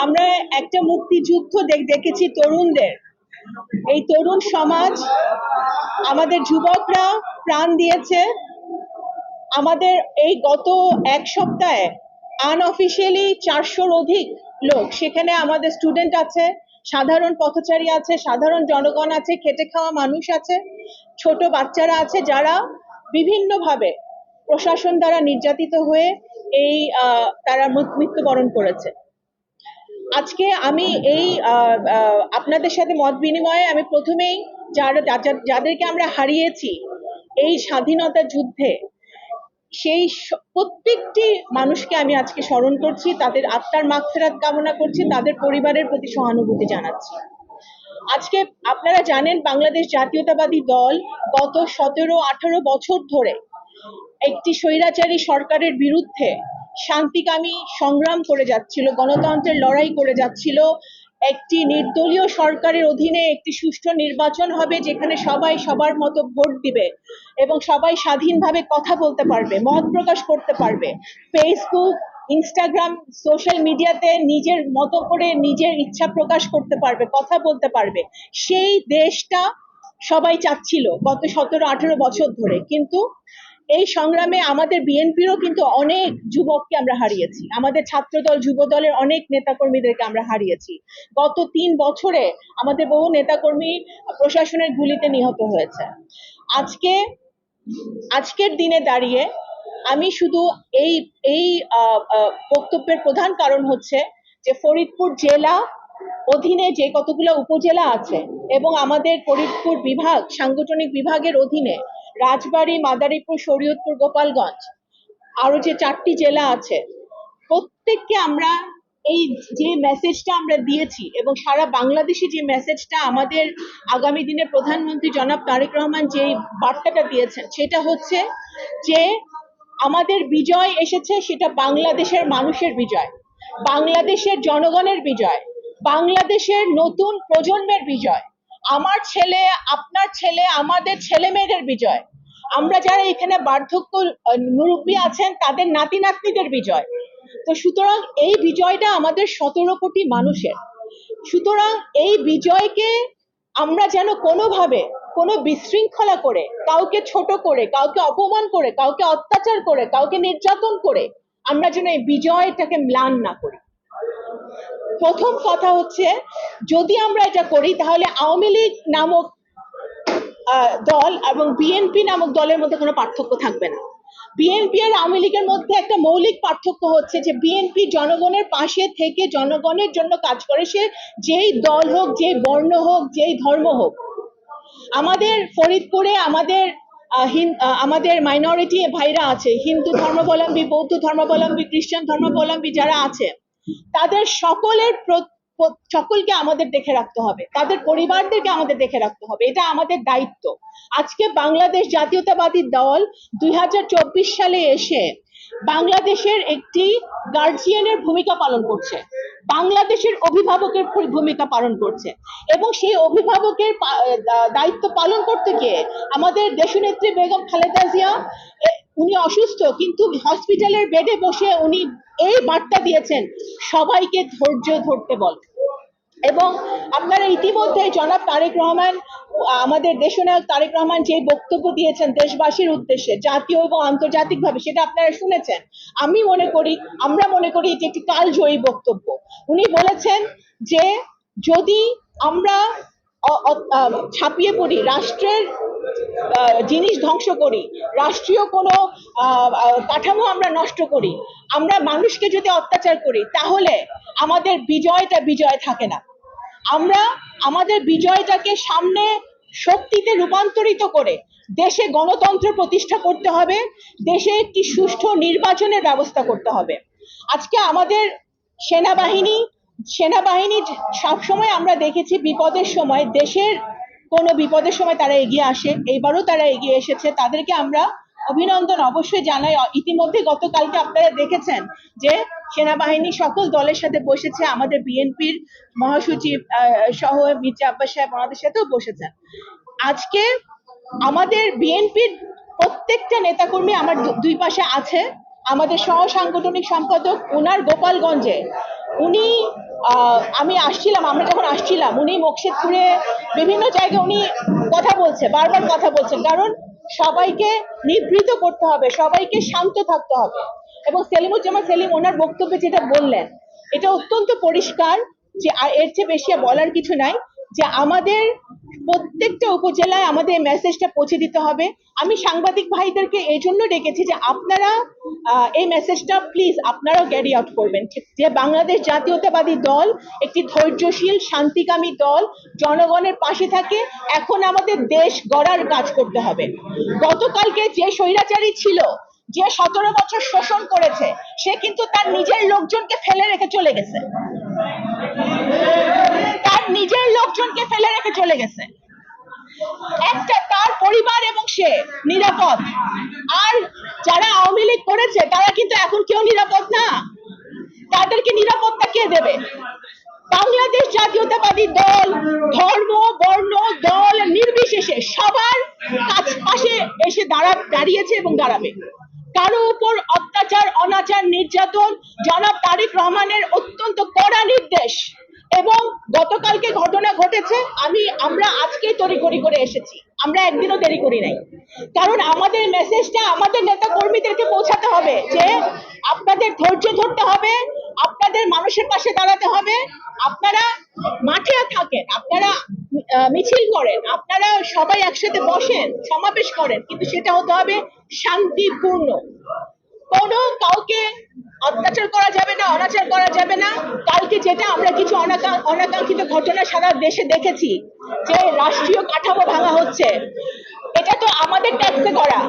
আমরা একটা মুক্তিযুদ্ধ দেখ- দেখেছি তরুণদের। এই তরুণ সমাজ, আমাদের যুবকরা প্রাণ দিয়েছে। আমাদের এই গত এক সপ্তাহে আনঅফিসিয়ালি চারশোর অধিক লোক সেখানে আমাদের স্টুডেন্ট আছে, সাধারণ পথচারী আছে, সাধারণ জনগণ আছে, খেটে খাওয়া মানুষ আছে, ছোট বাচ্চারা আছে যারা বিভিন্নভাবে প্রশাসন দ্বারা নির্যাতিত হয়ে এই তারা মৃত- মৃত্যুবরণ করেছে। আজকে আমি এই আপনাদের সাথে মত বিনিময়ে আমি প্রথমেই যারা যাদেরকে আমরা হারিয়েছি এই স্বাধীনতা যুদ্ধে, সেই প্রত্যেকটি মানুষকে আমি আজকে স্মরণ করছি, তাদের আত্মার মাগফেরাত কামনা করছি, তাদের পরিবারের প্রতি সহানুভূতি জানাচ্ছি। আজকে আপনারা জানেন বাংলাদেশ জাতীয়তাবাদী দল গত সতেরো আঠারো বছর ধরে একটি স্বৈরাচারী সরকারের বিরুদ্ধে শান্তিকামী সংগ্রাম করে যাচ্ছিল, গণতন্ত্রের লড়াই করে যাচ্ছিল। একটি নির্দলীয় সরকারের অধীনে একটি সুষ্ঠু নির্বাচন হবে যেখানে সবাই সবার মতো ভোট দিবে এবং সবাই স্বাধীনভাবে কথা বলতে পারবে, মত প্রকাশ করতে পারবে। ফেসবুক ইনস্টাগ্রাম সোশ্যাল মিডিয়াতে নিজের মতো করে নিজের ইচ্ছা প্রকাশ করতে পারবে, কথা বলতে পারবে। সেই দেশটা সবাই চাচ্ছিল গত সতেরো আঠেরো বছর ধরে। কিন্তু এই সংগ্রামে আমাদের বিএনপিরও কিন্তু অনেক যুবককে আমরা হারিয়েছি। আমাদের ছাত্রদল যুব দলের অনেক নেতাকর্মীদেরকে আমরা হারিয়েছি। গত তিন বছরে আমাদের বহু নেতাকর্মী প্রশাসনের গুলিতে নিহত হয়েছে। আজকে, আজকের দিনে দাঁড়িয়ে আমি শুধু এই এই বক্তব্যের প্রধান কারণ হচ্ছে যে ফরিদপুর জেলা অধীনে যে কতগুলো উপজেলা আছে এবং আমাদের ফরিদপুর বিভাগ, সাংগঠনিক বিভাগের অধীনে রাজবাড়ী, মাদারীপুর, শরীয়তপুর, গোপালগঞ্জ আরও যে চারটি জেলা আছে, প্রত্যেককে আমরা এই যে মেসেজটা আমরা দিয়েছি এবং সারা বাংলাদেশে যে মেসেজটা আমাদের আগামী দিনে প্রধানমন্ত্রী জনাব তারেক রহমান যে বার্তাটা দিয়েছেন, সেটা হচ্ছে যে আমাদের বিজয় এসেছে সেটা বাংলাদেশের মানুষের বিজয়, বাংলাদেশের জনগণের বিজয়, বাংলাদেশের নতুন প্রজন্মের বিজয়। আমার ছেলে, আপনার ছেলে, আমাদের ছেলে মেয়েদের বিজয়। আমরা যারা এখানে বার্ধক্য মুরব্বী আছেন, তাদের নাতি নাতনিদের বিজয়। তো সুতরাং এই বিজয়টা আমাদের সতেরো কোটি মানুষের। সুতরাং এই বিজয়কে আমরা যেন কোনোভাবে কোনো বিশৃঙ্খলা করে, কাউকে ছোট করে, কাউকে অপমান করে, কাউকে অত্যাচার করে, কাউকে নির্যাতন করে, আমরা যেন এই বিজয়টাকে ম্লান না করি। প্রথম কথা হচ্ছে, যদি আমরা এটা করি, তাহলে আওয়ামী লীগ নামক দল এবং বিএনপি নামক দলের মধ্যে কোনো পার্থক্য থাকবে না। বিএনপি আর আওয়ামী লীগের মধ্যে একটা মৌলিক পার্থক্য হচ্ছে যে বিএনপি জনগণের পাশে থেকে জনগণের জন্য কাজ করে, সে যেই দল হোক, যেই বর্ণ হোক, যেই ধর্ম হোক। আমাদের ফরিদপুরে আমাদের আমাদের মাইনরিটি ভাইরা আছে। হিন্দু ধর্মাবলম্বী, বৌদ্ধ ধর্মাবলম্বী, খ্রিস্টান ধর্মাবলম্বী যারা আছে তাদের সকলের সকলকে আমাদের দেখে রাখতে হবে। তাদের পরিবারদেরকে আমাদের দেখে রাখতে হবে। এটা আমাদের দায়িত্ব। আজকে বাংলাদেশ জাতীয়তাবাদী দল দুই সালে এসে বাংলাদেশের একটি গার্জিয়ানের ভূমিকা পালন করছে। বাংলাদেশের অভিভাবকের ভূমিকা পালন করছে। এবং সেই অভিভাবকের দায়িত্ব পালন করতে গিয়ে আমাদের দেশনেত্রী বেগম খালেদা জিয়া উনি অসুস্থ, কিন্তু হসপিটালের বেডে বসে উনি এই বার্তা দিয়েছেন, সবাইকে ধৈর্য ধরতে বল। এবং আপনারা ইতিমধ্যে জনাব তারেক রহমান, আমাদের দেশনায়ক তারেক রহমান যে বক্তব্য দিয়েছেন দেশবাসীর উদ্দেশ্যে, জাতীয় এবং আন্তর্জাতিকভাবে, সেটা আপনারা শুনেছেন। আমি মনে করি, আমরা মনে করি এটি একটি কালজয়ী বক্তব্য। উনি বলেছেন যে যদি আমরা ছাপিয়ে পড়ি, রাষ্ট্রের জিনিস ধ্বংস করি। রাষ্ট্রীয় কোনো কাঠামো আমরা নষ্ট করি। আমরা মানুষকে যদি অত্যাচার করি, তাহলে আমাদের বিজয়টা বিজয় থাকে না। আমরা আমাদের বিজয়টাকে সামনে শক্তিতে রূপান্তরিত করে দেশে গণতন্ত্র প্রতিষ্ঠা করতে হবে, দেশে একটি সুষ্ঠু নির্বাচনের ব্যবস্থা করতে হবে। আজকে আমাদের সেনাবাহিনী সেনাবাহিনী সবসময় আমরা দেখেছি বিপদের সময় দেশের কোনো বিপদের সময় তারা এগিয়ে আসে, এইবারও তারা এগিয়ে এসেছে। তাদেরকে আমরা অভিনন্দন অবশ্যই জানাই। ইতিমধ্যে গতকালকে আপনারা দেখেছেন যে সেনাবাহিনী সকল দলের সাথে বসেছে। আমাদের বিএনপির মহাসচিব সহ মির্জা আব্বাস সাহেব ওনাদের সাথেও বসেছেন। আজকে আমাদের বিএনপির প্রত্যেকটা নেতাকর্মী আমার দুই পাশে আছে। আমাদের সহ সাংগঠনিক সম্পাদক উনার গোপালগঞ্জে। উনি আমি আসছিলাম, আমরা যখন আসছিলাম, উনি মুর্শিদপুরে বিভিন্ন জায়গায় উনি কথা বলছে, বারবার কথা বলছেন, কারণ সবাইকে নিবৃত করতে হবে, সবাইকে শান্ত থাকতে হবে। এবং সেলিমুজ্জামান সেলিম ওনার বক্তব্যে যেটা বললেন, এটা অত্যন্ত পরিষ্কার যে এর চেয়ে বেশি বলার কিছু নাই। যে আমাদের প্রত্যেকটা উপজেলায় আমাদের মেসেজটা পৌঁছে দিতে হবে। আমি সাংবাদিক ভাইদেরকে এই জন্য ডেকেছি যে আপনারা এই মেসেজটা প্লিজ আপনারাও ক্যারি আউট করবেন। যে বাংলাদেশ জাতীয়তাবাদী দল একটি ধৈর্যশীল, শান্তিকামী দল, জনগণের পাশে থাকে, এখন আমাদের দেশ গড়ার কাজ করতে হবে। গতকালকে যে স্বৈরাচারী ছিল, যে সতেরো বছর শোষণ করেছে, সে কিন্তু তার নিজের লোকজনকে ফেলে রেখে চলে গেছে। লোকজনকে ফেলে রেখে চলে গেছে। একটা তার পরিবার এবং সে নিরাপদ। আর যারা আওয়ামী লীগ করেছে, তারা কিন্তু এখন কেউ নিরাপদ না। তাদেরকে নিরাপত্তা কে দেবে? বাংলাদেশ জাতীয়তাবাদী দল, ধর্ম, বর্ণ, দল নির্বিশেষে সবার পাশে এসে দাঁড়া, দাঁড়িয়েছে এবং দাঁড়াবে। কারও উপর অত্যাচার, অনাচার, নির্যাতন, জনাব তারিক রহমানের অত্যন্ত কড়া নির্দেশ এবং গতকালকে ঘটনা ঘটেছে, আমি, আমরা আজকেই তড়িঘড়ি করে এসেছি। আমরা একদিনও দেরি করি নাই। কারণ আমাদের মেসেজটা আমাদের নেতা কর্মীদেরকে পৌঁছাতে হবে যে, আপনাদের ধৈর্য ধরতে হবে, আপনাদের মানুষের পাশে দাঁড়াতে হবে। আপনারা মাঠে থাকেন, আপনারা মিছিল করেন, আপনারা সবাই একসাথে বসেন, সমাবেশ করেন, কিন্তু সেটা হতে হবে শান্তিপূর্ণ। কোনো কাউকে অত্যাচার করা যাবে না, অনাচার করা যাবে না। কালকে যেটা আমরা কিছু অনাকা- অনাকাঙ্ক্ষিত ঘটনা সারা দেশে দেখেছি, যে রাষ্ট্রীয় কাঠামো ভাঙা হচ্ছে। এটা তো আমাদের ট্যাক্সে করা।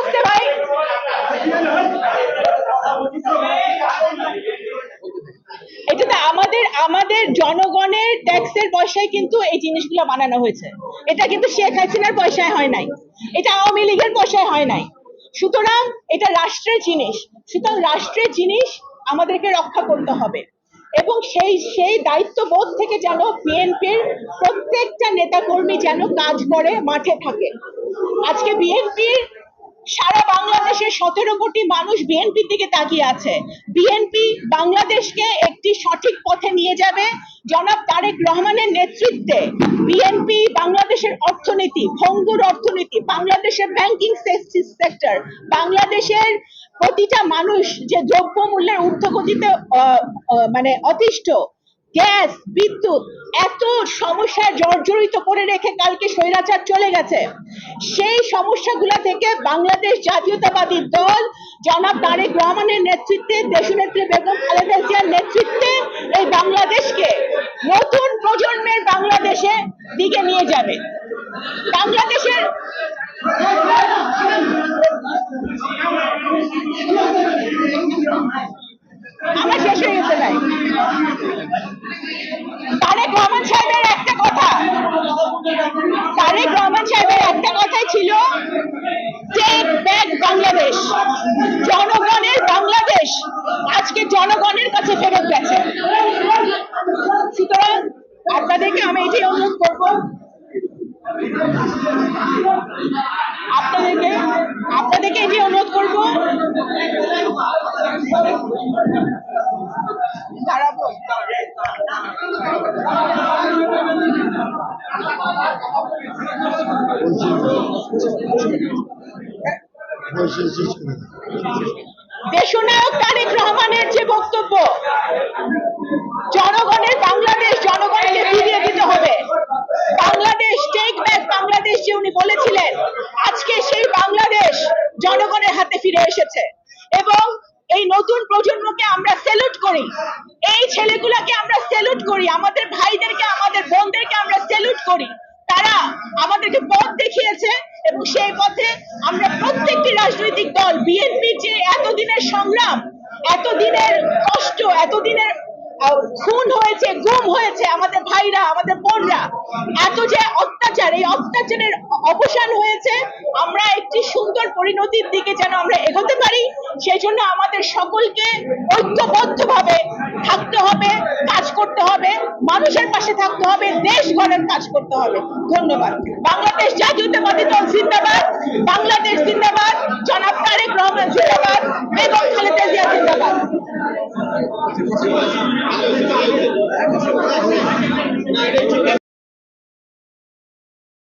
আসতে ভাই, এটা তো আমাদের আমাদের জনগণের ট্যাক্সের পয়সায় কিন্তু এই জিনিসগুলো বানানো হয়েছে। এটা কিন্তু শেখ হাসিনার পয়সায় হয় নাই। এটা আওয়ামী লীগের পয়সায় হয় নাই। সুতরাং এটা রাষ্ট্রের জিনিস। সুতরাং রাষ্ট্রের জিনিস আমাদেরকে রক্ষা করতে হবে। এবং সেই সেই দায়িত্ববোধ থেকে যেন বিএনপির প্রত্যেকটা নেতাকর্মী যেন কাজ করে, মাঠে থাকে। আজকে বিএনপির সারা বাংলাদেশের সতেরো কোটি মানুষ বিএনপির দিকে তাকিয়ে আছে। বিএনপি বাংলাদেশকে একটি সঠিক পথে নিয়ে যাবে। জনাব তারেক রহমানের নেতৃত্বে বিএনপি বাংলাদেশের অর্থনীতি ভঙ্গুর অর্থনীতি বাংলাদেশের ব্যাংকিং সেক্টর বাংলাদেশের প্রতিটা মানুষ যে দ্রব্যমূল্যের ঊর্ধ্বগতিতে আহ, আহ, মানে অতিষ্ঠ গ্যাস, বিদ্যুৎ এত সমস্যায় জর্জরিত করে রেখে কালকে স্বৈরাচার চলে গেছে। সেই সমস্যাগুলো থেকে বাংলাদেশ জাতীয়তাবাদী দল জনাব তারেক রহমানের নেতৃত্বে দেশনেত্রী বেগম খালেদা জিয়ার নেতৃত্বে এই বাংলাদেশকে নতুন প্রজন্মের বাংলাদেশে দিকে নিয়ে যাবে। বাংলাদেশের দেশনায়ক তারেক রহমানের যে বক্তব্য, জনগণের বাংলাদেশ, জনগণকে ফিরিয়ে দিতে হবে। বাংলাদেশ টেক ব্যাক বাংলাদেশ যে উনি বলেছিলেন, আজকে সেই বাংলাদেশ জনগণের হাতে ফিরে এসেছে। এবং এই নতুন প্রজন্মকে আমরা সেলুট করি। এই ছেলেগুলাকে আমরা সেলুট করি। আমাদের ভাইদেরকে, আমাদের বোনদেরকে আমরা সেলুট করি। তারা আমাদেরকে পথ দেখিয়েছে এবং সেই পথে আমরা প্রত্যেকটি রাজনৈতিক দল বিএনপির যে এতদিনের সংগ্রাম, এতদিনের কষ্ট, এতদিনের খুন হয়েছে, গুম হয়েছে আমাদের ভাইরা, আমাদের বোনরা। এত যে অত্যাচার, এই অত্যাচারের অবসান হয়েছে, আমরা একটি সুন্দর পরিণতির দিকে যেন আমরা এগোতে পারি সেই জন্য আমাদের সকলকে ঐক্যবদ্ধভাবে থাকতে হবে, কাজ করতে হবে, মানুষের পাশে থাকতে হবে, দেশ গড়ার কাজ করতে হবে। ধন্যবাদ। বাংলাদেশ জাতীয়তাবাদী দল জিন্দাবাদ, বাংলাদেশ জিন্দাবাদ, জনাব তারেক রহমান জিন্দাবাদ, বেগম খালেদা জিয়া জিন্দাবাদ। না, এটা ঠিক আছে।